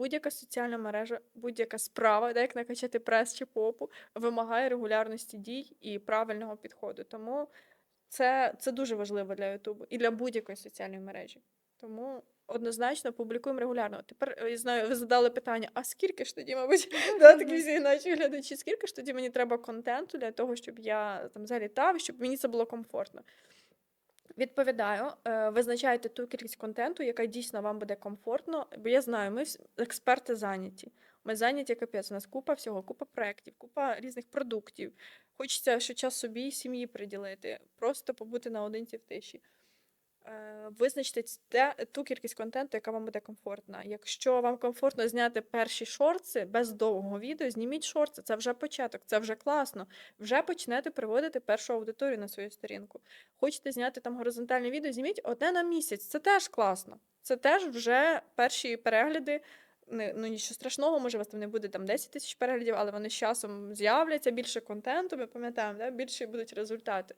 Будь-яка соціальна мережа, будь-яка справа, де як накачати прес чи попу, вимагає регулярності дій і правильного підходу. Тому це, це дуже важливо для Ютубу і для будь-якої соціальної мережі. Тому однозначно публікуємо регулярно. Тепер е, я знаю, ви задали питання: а скільки ж тоді, мабуть, да, такі всі наші глядачі, скільки ж тоді мені треба контенту для того, щоб я там залітав, щоб мені це було комфортно. Відповідаю, визначаєте ту кількість контенту, яка дійсно вам буде комфортно. Бо я знаю, ми експерти зайняті. Ми зайняті капець. У нас купа всього, купа проєктів, купа різних продуктів. Хочеться що час собі і сім'ї приділити, просто побути наодинці в тиші. Е, Визначте те, ту кількість контенту, яка вам буде комфортна. Якщо вам комфортно зняти перші шорти без довгого відео, зніміть шорти. Це вже початок, це вже класно. Вже почнете приводити першу аудиторію на свою сторінку. Хочете зняти там горизонтальне відео, зніміть одне на місяць. Це теж класно. Це теж вже перші перегляди. Ну, нічого страшного, може, у вас там не буде там 10 тисяч переглядів, але вони з часом з'являться, більше контенту, ми пам'ятаємо, да? більше будуть результати.